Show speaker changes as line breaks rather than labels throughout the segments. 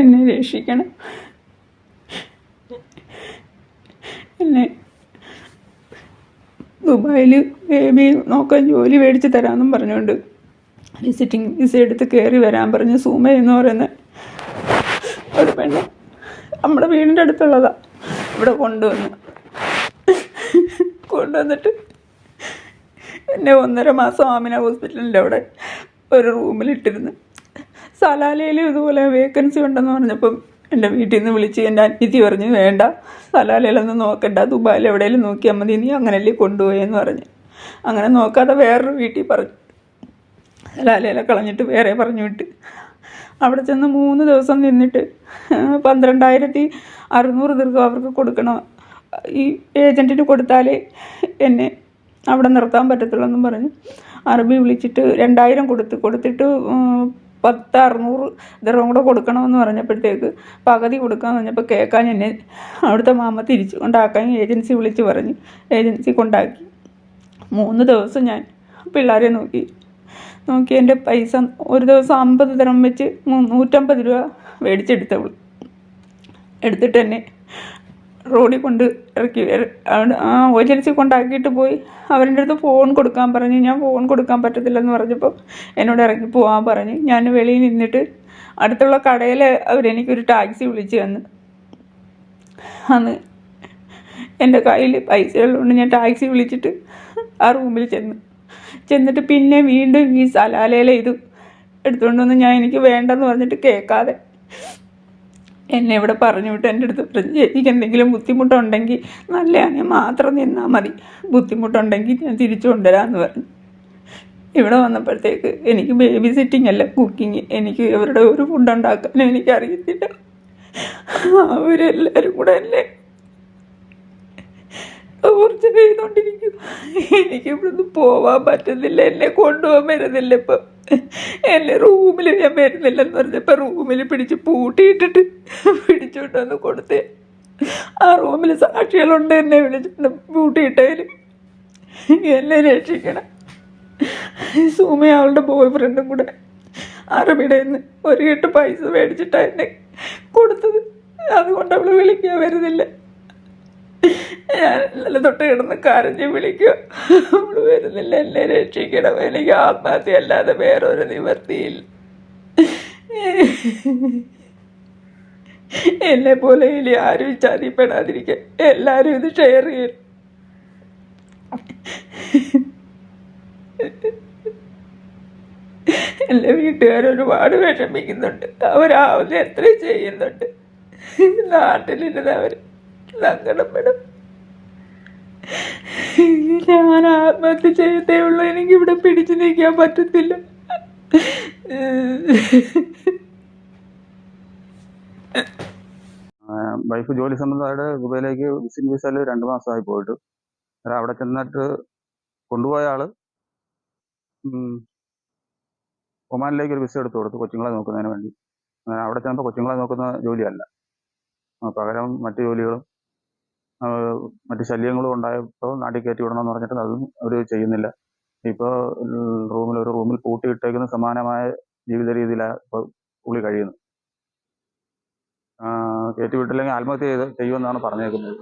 എന്നെ രക്ഷിക്കണം. എന്നെ ദുബായിൽ ബേബി നോക്കാൻ ജോലി മേടിച്ച് തരാമെന്നും പറഞ്ഞുകൊണ്ട് വിസിറ്റിംഗ് വിസ എടുത്ത് കയറി വരാൻ പറഞ്ഞ് സൂമ എന്ന് പറയുന്ന ഒരു പെണ്ണ് നമ്മുടെ വീടിന്റെ അടുത്തുള്ളതാ. ഇവിടെ കൊണ്ടുവന്ന് കൊണ്ടുവന്നിട്ട് എന്നെ ഒന്നര മാസം ആമിന ഹോസ്പിറ്റലിന്റെ അവിടെ ഒരു റൂമിലിട്ടിരുന്ന് സലാലയിലും ഇതുപോലെ വേക്കൻസി ഉണ്ടെന്ന് പറഞ്ഞപ്പം എന്റെ വീട്ടിൽ നിന്ന് വിളിച്ച് എന്റെ അനിയത്തി പറഞ്ഞു വേണ്ട സലാലയിലൊന്നും നോക്കണ്ട. ദുബായിൽ എവിടെയെങ്കിലും നോക്കിയാൽ മതി. നീ അങ്ങനല്ലേ കൊണ്ടുപോയെന്ന് പറഞ്ഞു. അങ്ങനെ നോക്കാതെ വേറൊരു വീട്ടിൽ പറഞ്ഞു സലാലയിലെ കളഞ്ഞിട്ട് വേറെ പറഞ്ഞു വിട്ട്. അവിടെ ചെന്ന് മൂന്ന് ദിവസം നിന്നിട്ട് പന്ത്രണ്ടായിരത്തി അറുന്നൂറ് ദീർഘം അവർക്ക് കൊടുക്കണം. ഈ ഏജന്റിന് കൊടുത്താലേ എന്നെ അവിടെ നിർത്താൻ പറ്റത്തുള്ളൂ എന്നും പറഞ്ഞു അറബി വിളിച്ചിട്ട് രണ്ടായിരം കൊടുത്ത് കൊടുത്തിട്ട് പത്ത് അറുന്നൂറ് ദിർഹം കൂടെ കൊടുക്കണമെന്ന് പറഞ്ഞപ്പോഴത്തേക്ക് പകുതി കൊടുക്കാമെന്ന് പറഞ്ഞപ്പോൾ കേൾക്കാൻ എന്നെ അവിടുത്തെ മാമ തിരിച്ചു കൊണ്ടാക്കാൻ ഏജൻസി വിളിച്ച് പറഞ്ഞു ഏജൻസി കൊണ്ടാക്കി. മൂന്ന് ദിവസം ഞാൻ പിള്ളേരെ നോക്കി. നോക്കി എന്റെ പൈസ ഒരു ദിവസം അമ്പത് ദിറം വെച്ച് നൂറ്റമ്പത് രൂപ മേടിച്ചെടുത്തവൾ. എടുത്തിട്ട് എന്നെ റോഡിൽ കൊണ്ട് ഇറക്കി ആ ഏജൻസി കൊണ്ടാക്കിയിട്ട് പോയി. അവരുടെ അടുത്ത് ഫോൺ കൊടുക്കാൻ പറഞ്ഞു. ഞാൻ ഫോൺ കൊടുക്കാൻ പറ്റത്തില്ലെന്ന് പറഞ്ഞപ്പോൾ എന്നോട് ഇറങ്ങി പോകാൻ പറഞ്ഞ്. ഞാൻ വെളിയിൽ നിന്നിട്ട് അടുത്തുള്ള കടയിൽ അവരെനിക്കൊരു ടാക്സി വിളിച്ച് തന്നു. അന്ന് എന്റെ കയ്യിൽ പൈസ ഉള്ളതുകൊണ്ട് ഞാൻ ടാക്സി വിളിച്ചിട്ട് ആ റൂമിൽ ചെന്നു. ചെന്നിട്ട് പിന്നെ വീണ്ടും ഈ സലാലയിലെ ഇത് എടുത്തുകൊണ്ടുവന്ന് ഞാൻ എനിക്ക് വേണ്ടെന്ന് പറഞ്ഞിട്ട് കേൾക്കാതെ എന്നെ ഇവിടെ പറഞ്ഞു വിട്ട് എന്റെ അടുത്ത് പറഞ്ഞു എനിക്ക് എന്തെങ്കിലും ബുദ്ധിമുട്ടുണ്ടെങ്കിൽ നല്ലതാണ് മാത്രം നിന്നാൽ മതി. ബുദ്ധിമുട്ടുണ്ടെങ്കിൽ ഞാൻ തിരിച്ചു കൊണ്ടുവരാമെന്ന് പറഞ്ഞു. ഇവിടെ വന്നപ്പോഴത്തേക്ക് എനിക്ക് ബേബി സിറ്റിംഗ് അല്ല കുക്കിങ് എനിക്ക് ഇവരുടെ ഒരു ഫുഡ് ഉണ്ടാക്കാനും എനിക്കറിയത്തില്ല. അവരെല്ലാവരും കൂടെ അല്ലേ ടോർച്ചർ ചെയ്തോണ്ടിരിക്കും എനിക്ക് ഇവിടുന്ന് പോവാൻ പറ്റുന്നില്ല. എന്നെ കൊണ്ടുപോകാൻ വരുന്നില്ല ഇപ്പം. എന്നെ റൂമിൽ ഞാൻ വരുന്നില്ലെന്ന് പറഞ്ഞപ്പോൾ റൂമിൽ പിടിച്ച് പൂട്ടിയിട്ടിട്ട് പിടിച്ചോണ്ട് വന്ന് കൊടുത്തേ. ആ റൂമിൽ സാക്ഷികളുണ്ട് എന്നെ വിളിച്ചിട്ട് പൂട്ടിയിട്ടതിൽ എന്നെ രക്ഷിക്കണം. സുമ അവളുടെ ബോയ് ഫ്രണ്ടും കൂടെ അറിവിടെ നിന്ന് ഒരു കെട്ട് പൈസ മേടിച്ചിട്ടാണ് എന്നെ കൊടുത്തത്. അതുകൊണ്ട് അവൾ വിളിക്കാൻ വരുന്നില്ല. ഞാൻ ഇന്നലെ തൊട്ട് കിടന്ന് കരഞ്ഞ് വിളിക്കുക അവൾ വരുന്നില്ല എന്നെ രക്ഷിക്കണം. എനിക്ക് ആത്മഹത്യ അല്ലാതെ വേറൊരു നിവർത്തിയില്ല എന്നെ പോലെ ഇനി ആരും ചതിപ്പെടാതിരിക്കുക എല്ലാവരും ഇത് ഷെയർ ചെയ്യും. എന്റെ വീട്ടുകാർ ഒരുപാട് വിഷമിക്കുന്നുണ്ട്. അവരാവുന്ന എത്ര ചെയ്യുന്നുണ്ട്. നാട്ടിലിരുന്ന് അവർ സങ്കടപ്പെടും. ഞാൻ ആത്മഹത്യ ചെയ്തേ ഉള്ളൂ. എനിക്ക് ഇവിടെ പിടിച്ചു നിൽക്കാൻ പറ്റത്തില്ല.
വൈഫ് ജോലി സംബന്ധമായിട്ട് ദുബൈയിലേക്ക് വിസിറ്റ് വിസയിൽ രണ്ട് മാസമായി പോയിട്ട്. അവിടെ ചെന്നിട്ട് കൊണ്ടുപോയ ആൾ ഒമാനിലേക്ക് ഒരു വിസ എടുത്തു കൊടുത്തു കൊച്ചുങ്ങളെ നോക്കുന്നതിന് വേണ്ടി. അവിടെ ചെന്നപ്പോൾ കൊച്ചുങ്ങളെ നോക്കുന്ന ജോലിയല്ല. പകരം മറ്റു ജോലികളും മറ്റു ശല്യങ്ങളും ഉണ്ടായപ്പോൾ നാട്ടിൽ കയറ്റി വിടണമെന്ന് പറഞ്ഞിട്ട് അതും അവർ ചെയ്യുന്നില്ല. ഇപ്പോൾ റൂമിൽ ഒരു റൂമിൽ പൂട്ടിയിട്ടേക്കുന്ന സമാനമായ ജീവിത രീതിയിലാണ് ഇപ്പോൾ പുള്ളി കഴിയുന്നത്. കയറ്റി വിട്ടില്ലെങ്കിൽ ആത്മഹത്യ ചെയ്ത് ചെയ്യുമെന്നാണ് പറഞ്ഞേക്കുന്നത്.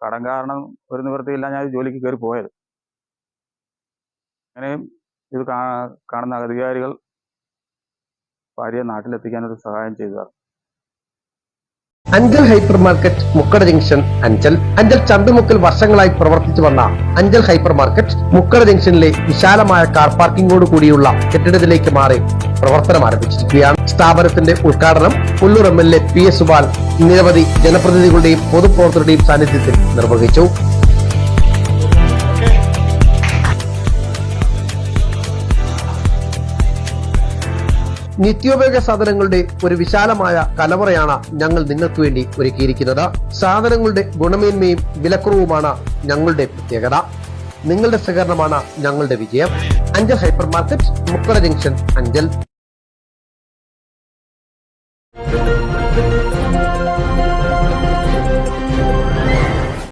കടം കാരണം ഒരു നിവൃത്തിയില്ല ഞാൻ ജോലിക്ക് കയറി പോയത്. അങ്ങനെയും ഇത് കാണുന്ന അധികാരികൾ ഭാര്യയെ നാട്ടിലെത്തിക്കാൻ ഒരു സഹായം ചെയ്തതാണ്.
Anchal hypermarket Mukkada junction Anchal. Anchal ചന്തുമുക്കിൽ വർഷങ്ങളായി പ്രവർത്തിച്ചു വന്ന അഞ്ചൽ ഹൈപ്പർ മാർക്കറ്റ് മുക്കട ജംഗ്ഷനിലെ വിശാലമായ കാർ പാർക്കിംഗോട് കൂടിയുള്ള കെട്ടിടത്തിലേക്ക് മാറി പ്രവർത്തനം ആരംഭിച്ചിരിക്കുകയാണ്. സ്ഥാപനത്തിന്റെ ഉദ്ഘാടനം Pulloor M L A P S Subal നിരവധി ജനപ്രതിനിധികളുടെയും പൊതുപ്രവർത്തകരുടെയും സാന്നിധ്യത്തിൽ നിർവഹിച്ചു. നിത്യോപയോഗ സാധനങ്ങളുടെ ഒരു വിശാലമായ കലവറയാണ് ഞങ്ങൾ നിങ്ങൾക്ക് വേണ്ടി ഒരുക്കിയിരിക്കുന്നത്. സാധനങ്ങളുടെ ഗുണമേന്മയും വിലക്കുറവുമാണ് ഞങ്ങളുടെ പ്രത്യേകത. നിങ്ങളുടെ സഹകരണമാണ് ഞങ്ങളുടെ വിജയം. Anchal hypermarket Mukkada junction Anchal.